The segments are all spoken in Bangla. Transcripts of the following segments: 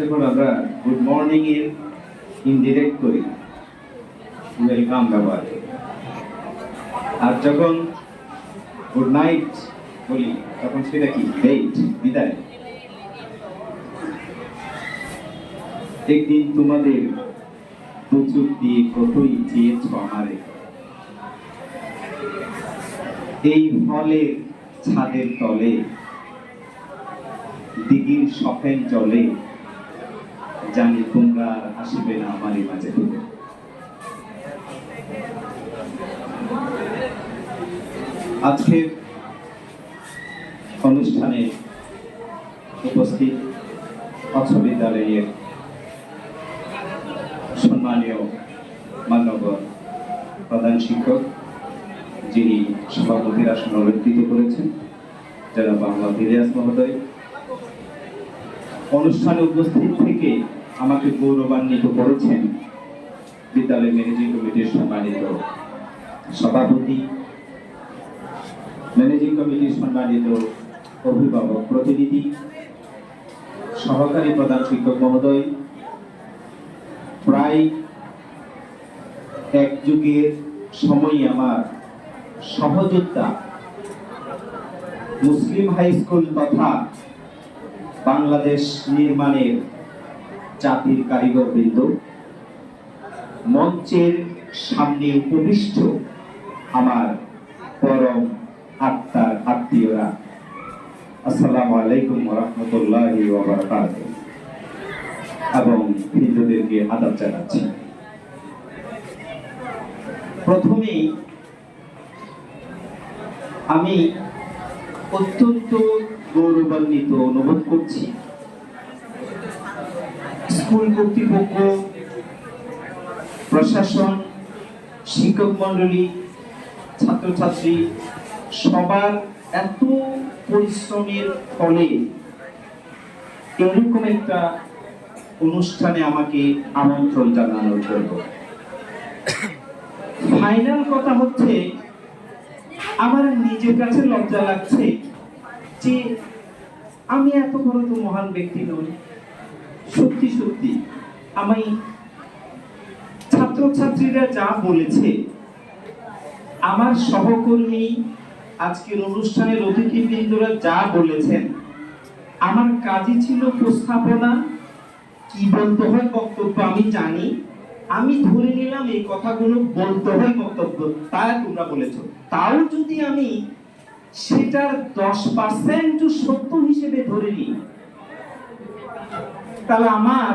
যখন আমরা গুড মর্নিং এর ইনডিরেক্ট করি ওয়েলকাম ব্যবহার আর যখন গুড নাইট বলি, তখন সেটা কি? ডেট বিদায়। একদিন তোমাদের প্রচুর দিয়ে কতই চেয়েছ আমারে? এই ফলের ছাদের তলে, দিঘির সফেন জলে, জানি তোমরা আসিবে না আমারই মাঝে আজকের অনুষ্ঠানে উপস্থিত অর্থ বিদ্যালয়ের সম্মানীয় মান্যবর প্রধান শিক্ষক যিনি সভাপতির আসন অলঙ্কৃত করেছেন, যারা বাংলা ইলিয়াস মহোদয়, অনুষ্ঠানে উপস্থিত থেকে আমাকে গৌরবান্বিত করেছেন বিদ্যালয় ম্যানেজিং কমিটির সম্মানিত সভাপতি, ম্যানেজিং কমিটির সম্মানিত অভিভাবক প্রতিনিধি, সহকারী প্রধান শিক্ষক মহোদয়, প্রায় এক যুগের সময় আমার সহযোদ্ধা, মুসলিম হাই স্কুল তথা বাংলাদেশ নির্মাণের জাতির কারিগর বৃন্দ মঞ্চের সামনে উপবিষ্ট আমার পরম আত্মার আত্মীয়রা। আসসালামু আলাইকুম রহমতুল্লাহি এবং হিন্দুদেরকে আদাব জানাচ্ছি। প্রথমেই আমি অত্যন্ত গৌরবান্বিত অনুভব করছি। স্কুল কর্তৃপক্ষ, প্রশাসন, শিক্ষক মন্ডলী ছাত্রছাত্রী, সবার এত পরিশ্রমের ফলে এরকম একটা অনুষ্ঠানে আমাকে আমন্ত্রণ জানানোর জন্য। ফাইনাল কথা হচ্ছে আমার নিজের কাছে লজ্জা লাগছে যে আমি এত বড় তো মহান ব্যক্তি নই। সত্যি সত্যি, আমি ছাত্রছাত্রীরা যা বলেছে, আমার সহকর্মী আজকের অনুষ্ঠানের অতিথিবৃন্দরা যা বলেছেন, আমার কাজই ছিল উপস্থাপনা, কি বলতে হয় বক্তব্য আমি জানি আমি ধরে নিলাম এই কথাগুলো বলতে হয় বক্তব্য তা তোমরা বলেছ। তাও যদি আমি সেটার দশ পার্সেন্ট সত্য হিসেবে ধরে নিই, তাহলে আমার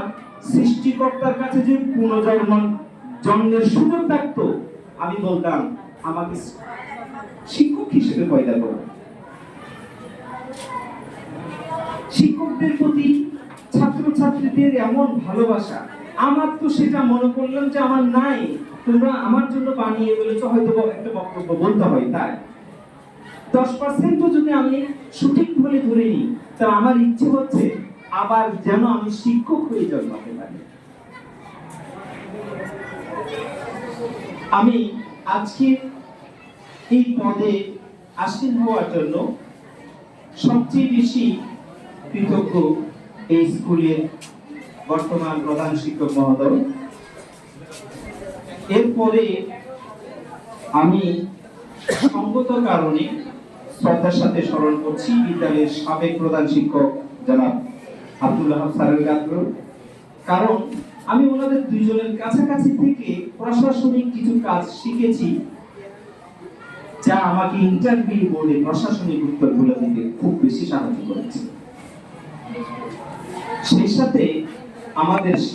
সৃষ্টিকর্তার কাছে যে পুনর্জন্ম জন্মের সুযোগ থাকতো আমি বলতাম, আমাকে শিক্ষক হিসেবে পয়দা করো। শিক্ষকদের প্রতি ছাত্রছাত্রীদের এমন ভালোবাসা আমার তো সেটা মনে করলাম যে আমার নাই। তোমরা আমার জন্য বানিয়ে বলেছ হয়তো একটা বক্তব্য বলতে হয় তাই। দশ পার্সেন্টও যদি আমি সঠিক বলে ধরে নিই, তা আমার ইচ্ছে হচ্ছে আবার যেন আমি শিক্ষক হয়ে জন্মাতে পারি। আমি আজকে এই পদে আসীন হওয়ার জন্য সবচেয়ে বেশি কৃতজ্ঞ এই স্কুলের বর্তমান প্রধান শিক্ষক মহোদয়। এরপরে আমি সঙ্গত কারণে শ্রদ্ধার সাথে স্মরণ করছি বিদ্যালয়ের সাবেক প্রধান শিক্ষক জনাব আব্দুল্লাহ স্যারের গাত্র কারণ আমি ওনাদের দুইজনের কাছাকাছি থেকে প্রশাসনিক কিছু কাজ শিখেছি, যা আমাকে ইন্টারভিউ বোর্ডে প্রশাসনিক উত্তরগুলো দিতে খুব বেশি সাহায্য করেছে। সেই সাথে আমাদের